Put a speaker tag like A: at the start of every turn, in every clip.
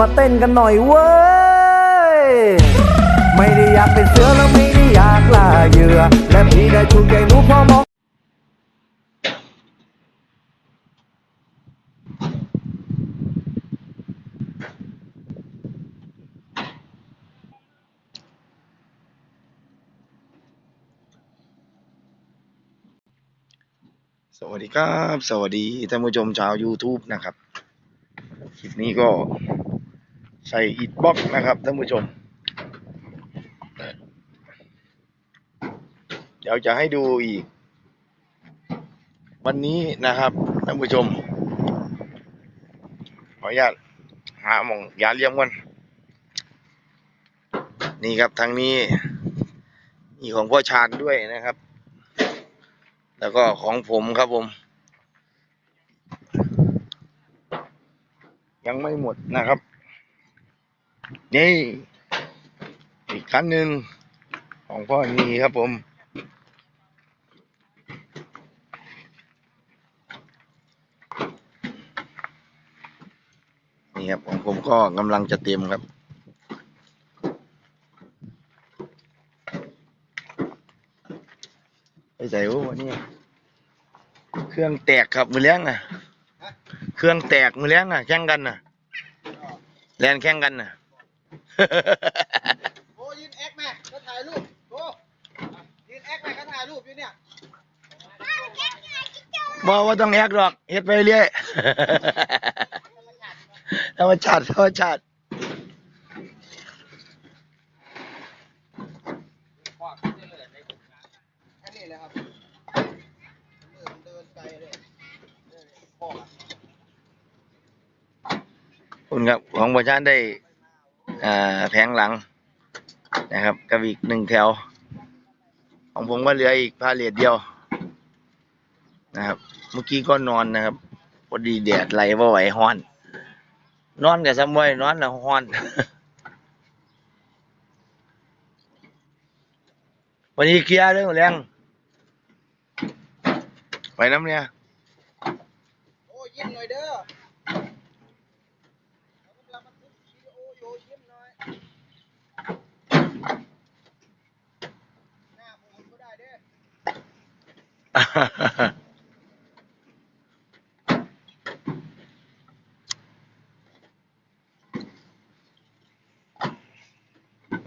A: มาเต้นกันหน่อยเว้ย ไม่ได้อยากเป็นเสือแล้วไม่ได้อยากล่าเหยื่อ และพี่ได้ถูกใจหนูพอมอง
B: สวัสดีครับ สวัสดีท่านผู้ชมชาว YouTube นะครับ คลิปนี้ก็ ใส่อิดบล็อกนะครับท่านผู้ชม เดี๋ยวจะให้ดูอีก วันนี้นะครับท่านผู้ชม ขออนุญาตหาหมองยาเลี้ยงก่อนนี่ครับทางนี้มีของพ่อชาญด้วยนะครับ แล้วก็ของผมครับผม ยังไม่หมดนะครับ นี่ อีกคันหนึ่งของพ่อนีครับผม นี่ครับของผมก็กำลังจะเต็มครับไปใส่โอ้วันนี้เครื่องแตกครับมือเลี้ยงอะ เครื่องแตกมือเลี้ยงอะ แข่งกันน่ะแลนแข่งกันน่ะ
C: โอ้ยืนแอคแม่ก็ถ่ายรูปโอ้ยืนแอคแม่ก็ถ่ายรูปอยู่เนี่ย
B: บอกว่าต้องแอกหรอกเฮ็ดไปเรื่อยธรรมชาติธรรมชาติ
C: แค่นี้เลยครับเดินเดินไกลเลยพ่อ
B: คุณครับของประชานได้อ่า แผงหลังนะครับกับอีกหนึ่งแถว ของผมก็เหลืออีกพาเลทเดียวนะครับเมื่อกี้ก็นอนนะครับพอดีแดดไหลว่าไหวฮ้อน นอนกับสมวยนอนนะฮ้อน วันนี้เคลียร์เรื่องแรงไปน้ำเนี่ย
C: โอ้ยิ้มหน่อยเด้อเรากำลังบันทึกวิดีโออยู่ยิ้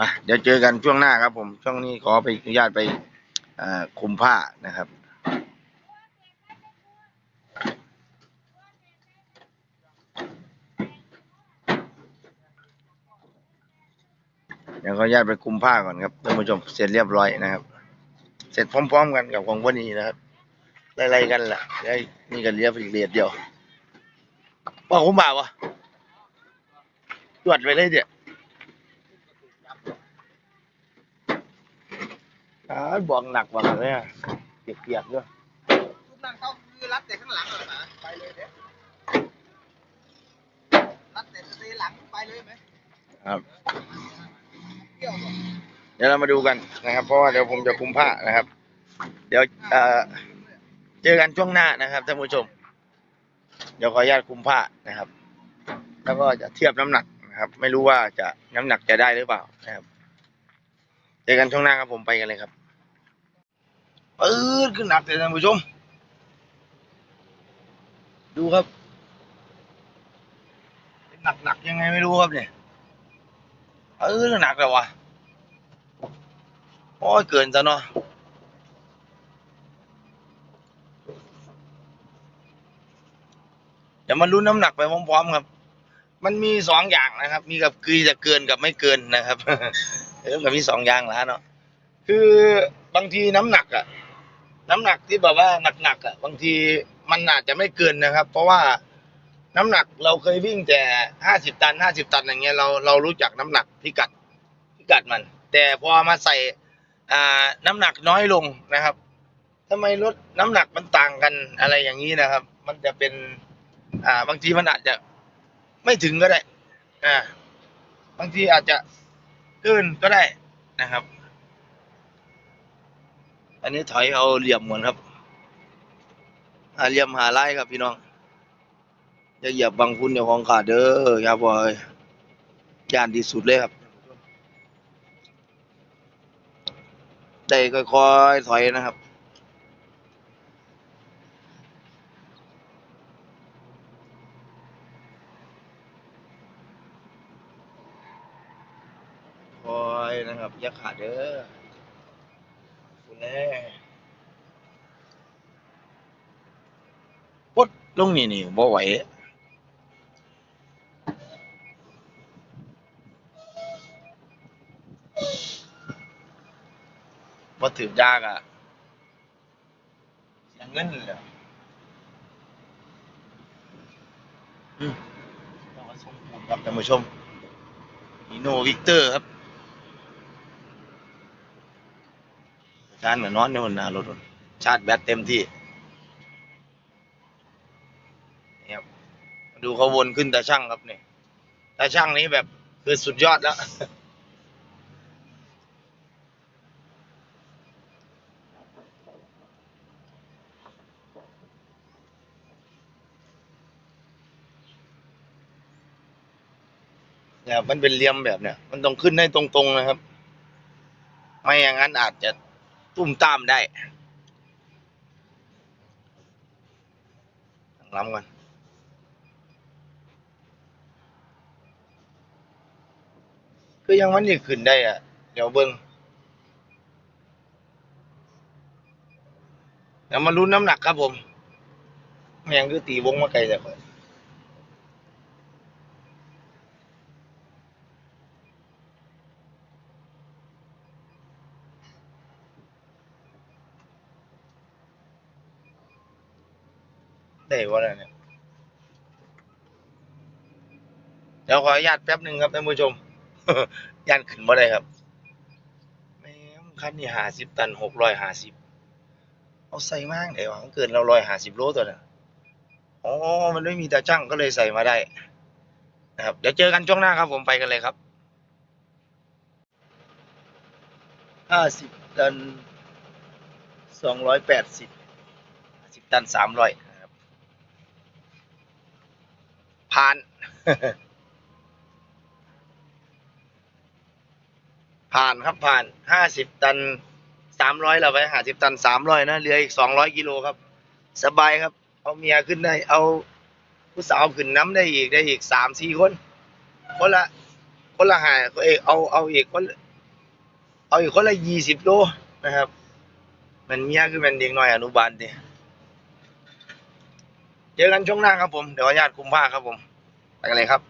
C: มาเดี๋
B: ยวเจอกันช่วงหน้าครับผม ช่วงนี้ขอไปอนุญาตไปคุมผ้านะครับ เดี๋ยว ขออนุญาตไปคุมผ้าก่อนครับท่านผู้ชมเสร็จเรียบร้อยนะครับ เสร็จพร้อม ๆ กันกับของวันนี้นะครับไล่ๆกันแหละไอ้นี่กันเรียบอีกเรียดเดียวว่าผมบ่าวะตรวจไปเลยเดี๋ยวอ่าบอกหนักกว่ากันเลยอะเปียกๆด้วย
C: ทุกนั่งเขาคือรัดแต่ข้างหลังเหรอหมาไปเลยเด้อรัดแต่สเตย์หลังไปเลยไหม
B: ครับ
C: เดี๋
B: ยวเรามาดูกันนะครับ เพราะว่าเดี๋ยวผมจะคุมผ้านะครับ เดี๋ยวเจอกันช่วงหน้านะครับท่านผู้ชม เดี๋ยวขออนุญาตคุมผ้านะครับ แล้วก็จะเทียบน้ำหนักนะครับ ไม่รู้ว่าจะน้ำหนักจะได้หรือเปล่านะครับ เจอกันช่วงหน้าครับผมไปกันเลยครับปื๊ดขึ้นหนักเลยท่านผู้ชม ดูครับเป็นหนักๆยังไงไม่รู้ครับเนี่ยเออหนักเลยวะ โอ้ยเกินซะเนาะเดี๋ยวมาลุ้นน้ำหนักไปพร้อมๆครับ มันมีสองอย่างนะครับ มีกับคือจะเกินกับไม่เกินนะครับเออมันมีสองอย่างแล้วเนาะคือบางทีน้ำหนักอะน้ำหนักที่แบบว่าหนักๆอะบางทีมันอาจจะไม่เกินนะครับ เพราะว่าน้ำหนักเราเคยวิ่งแต่ห้าสิบตันห้าสิบตันอย่างเงี้ยเราเรารู้จักน้ำหนักพิกัดพิกัดมัน แต่พอมาใส่ น้ำหนักน้อยลงนะครับทำไมลดน้ำหนักมันต่างกันอะไรอย่างนี้นะครับ มันจะเป็น อ่า บางทีมันอาจจะไม่ถึงก็ได้ อ่า บางทีอาจจะเกินก็ได้นะครับ อันนี้ถอยเอาเหลี่ยมเหมือนครับหาเหลี่ยมหาไล่ครับพี่น้อง อย่าเหยียบบางคุณเดี๋ยวของขาดเด้อครับบอยย่านที่สุดเลยครับ ได้ค่อยๆถอยนะครับคอยนะครับอย่าขาดเด้อคุณแน่ปดลงนี่นี่บ่ไหว บ่ถือยากอะเสียเงินเลยอืมต้องมาส่งปูนครับท่านผู้ชมนีโนวิกเตอร์ครับชาร์จเหมือนนอนอยู่บนหน้ารถพุ่นชาร์จแบตเต็มที่นี่ครับมาดูเขาวนขึ้นตาช่างครับนี่ตาช่างนี้แบบคือสุดยอดแล้ว นี่ยมันเป็นเหลี่ยมแบบเนี้ยมันต้องขึ้นให้ตรงๆนะครับ ไม่อย่างนั้นอาจจะตุ้มตามได้ล้ำกันคือยังมันนี่ขึ้นได้อะ เดี๋ยวเบิ้งเดี๋ยวมาลุ้นน้ำหนักครับผม แมงคือตีวงมาไกลแต่คน ได้วะเนี่ยเดี๋ยวขออนุญาตแป๊บหนึ่งครับท่านผู้ชมย่านขึ้นมาได้ครับแม่คันนี้หาสิบตันหกร้อยหาสิบเอาใส่มากเดี๋ยวมันเกินเราร้อยหาสิบโลตัวน่ะอ๋อมันไม่มีตาช่างก็เลยใส่มาได้นะครับเดี๋ยวเจอกันช่วงหน้าครับผมไปกันเลยครับห้าสิบตันสองร้อยแปดสิบสิบตันสามร้อยนะครับ ผ่าน ผ่านครับผ่านห้าสิบตันสามร้อยเราไปห้าสิบตันสามร้อยนะเหลืออีกสองร้อยกิโลครับ สบายครับ เอาเมียขึ้นได้ เอาผู้สาวขึ้นน้ำได้อีกได้อีกสามสี่คนคนละคนละหายเอยเอาเอาอีกคนเอาอีกคนละยี่สิบโลนะครับ มันเมียคือเป็นเด็กน้อยอนุบาลเดีเจอกันช่วงหน้าครับผม เดี๋ยวอนุญาตคุมผ้าครับผม ไปกันเลยครับ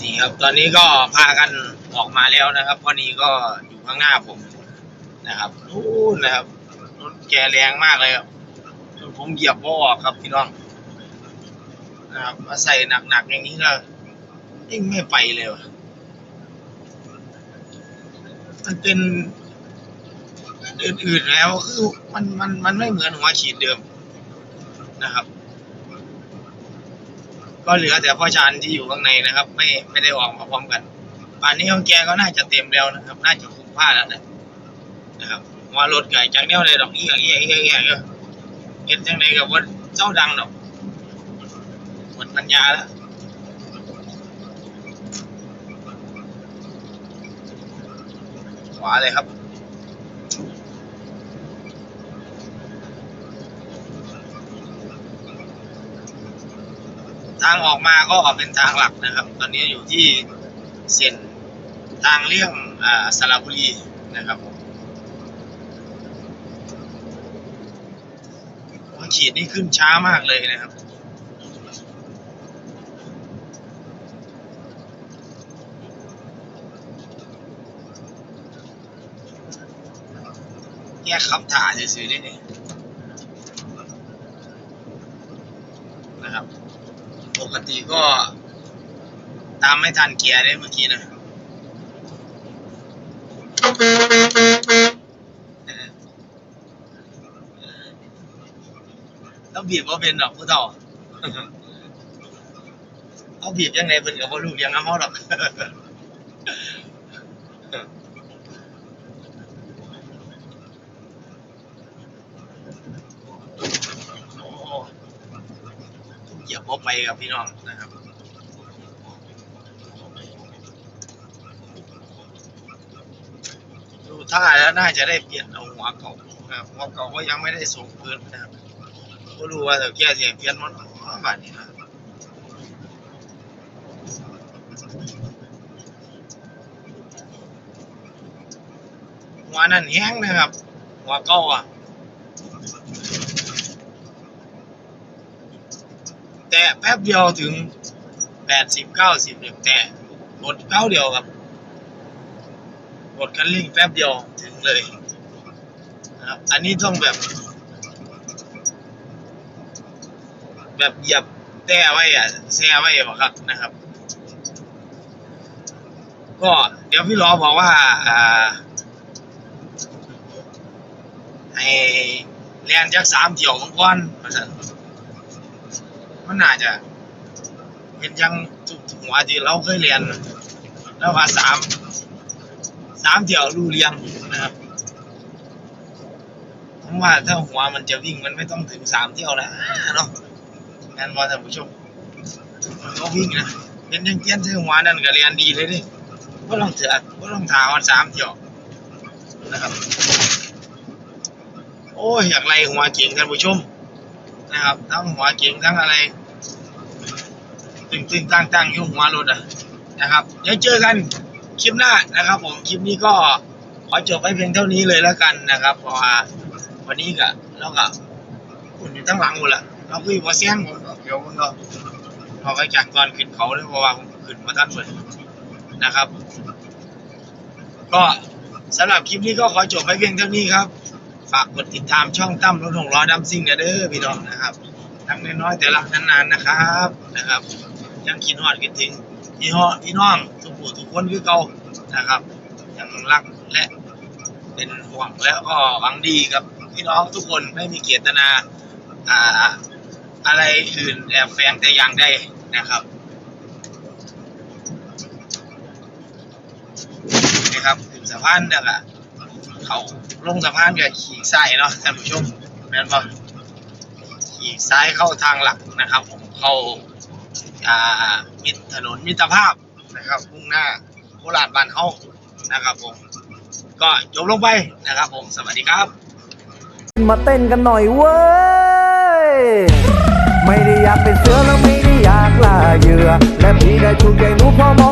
B: นี่ครับ ตอนนี้ก็พากันออกมาแล้วนะครับพอนี้ก็อยู่ข้างหน้าผมนะครับนู่นนะครับรถแกแรงมากเลยครับผมเหยียบบ่ออกครับพี่น้องนะครับมาใส่หนักๆอย่างนี้ก็ยิ่งไม่ไปเลยวะมันเป็นอื่นๆแล้วคือมันมันมันไม่เหมือนหัวฉีดเดิมนะครับ ก็เหลือแต่พ่อชานที่อยู่ข้างในนะครับ ไม่ไม่ได้ออกมาพร้อมกันป่านนี้ของแกก็น่าจะเต็มแล้วนะครับ น่าจะคุ้มผ้าแล้วนะนะครับว่ารถไก่จังเนี้ยเลยดอกเอี้ยเอี้ยเอี้ยเอี้ยเอี้ยเห็นจังไหนกับว่าเจ้าดังดอกหมดปัญญาแล้วขวาเลยครับางออกมาก็เป็นทางหลักนะครับ ตอนนี้อยู่ที่เส้นทางเลี่ยงอ่าสระบุรีนะครับขีดนี่ขึ้นช้ามากเลยนะครับแยกคำถ่าซื้อๆได้นี่ครับ ปก ติก็ตามไม่ทันเกียร์ได้เมื่อกี้นะต้องบีบว่าเป็นดอกผู้เฒ่าเอาบีบยังไงเป็นกับพ่ลูกยังเอาเขาดอก กับพี่น้องนะครับดูท่าแล้วน่าจะได้เปลี่ยนเอาหัวเก่านะครับหัวเก่าก็ยังไม่ได้ส่งพื้นนะครับก็รู้ว่าแต่แก้เสียเปลี่ยนมันมันบาดนี้นะหัวนั่นแห้งนะครับหัวเก่าอะ แต่แป๊บเดียวถึงแปดสิบเก้าสิบเนี่ยแต่กดเก้าเดียวครับกดคันเร่งแป๊บเดียวถึงเลยนะครับอันนี้ต้องแบบ แบบหยียบแต้ไว้อะแซ่ไว้บ่ครับนะครับ ก็เดี๋ยวพี่ล้อบอกว่าอ่าให้เรียนจักสามเที่ยวก่อนว่าซั่น มันน่าจะเป็นยังทุกหัวที่เราเคยเรียน แล้วว่าสามสามเที่ยวรู้เรียงนะครับผมว่าถ้าหัวมันจะวิ่งมันไม่ต้องถึงสามเที่ยวแล้วเนาะงั้นว่าท่านผู้ชมมันก็วิ่งนะเป็นยังเตี้ยนเท่หัวนั่นก็เรียนดีเลยดิก็ต้องเถื่อนก็ต้องถาวันสามเที่ยวนะครับโอ้ยอยากไล่หัวเก่งท่านผู้ชมนะครับทั้งหัวเก่งทั้งอะไร ตึงตึงตั้งตั้งยู่หัวรถนะครับเดี๋ยวเจอกันคลิปหน้านะครับ ผมคลิปนี้ก็ขอจบไปเพียงเท่านี้เลยแล้วกันนะครับเพราะว่าวันนี้ก็เราก็คุณอยู่ตั้งหลังหมดละเราคุยว่าเสียงผมเดี๋ยวมันก็พอไปจากตอนขึ้นเขาเลยเพราะว่าผมขึ้นมาท่านเหมือนนะครับ ก็สำหรับคลิปนี้ก็ขอจบไปเพียงเท่านี้ครับ ฝากกดติดตามช่องตั้มรถหงล้อดัมซิ่งเด้อพี่น้องนะครับทั้งน้อยๆแต่รักนานๆนะครับนะครับ ยังคิดฮอดคิดถึงพี่ฮอพี่น้องทุกผู้ทุกคนคือเก่านะครับยังรักและเป็นห่วงแล้วก็หวังดีกับพี่น้องทุกคนไม่มีเจตนาอ่าอะไรอื่นแอบแฝงแต่อย่างใดนะครับนี่ครับถึงสะพานแล้วก็เขาลงสะพานกับขี่ซ้ายเนาะท่านผู้ชมแม่นบ่ขี่ซ้ายเข้าทางหลักนะครับ ผมเข้า อ่ามิตรถนนมิตรภาพนะครับมุ่งหน้าโคราชบ้านเฮานะครับผม ก็จบลงไปนะครับผม สวัสดีครับ
A: มาเต้นกันหน่อยเว้ย ไม่ได้อยากเป็นเสือแล้วไม่ได้อยากล่าเหยื่อ และพี่ได้ถูกใจหนูพอมอง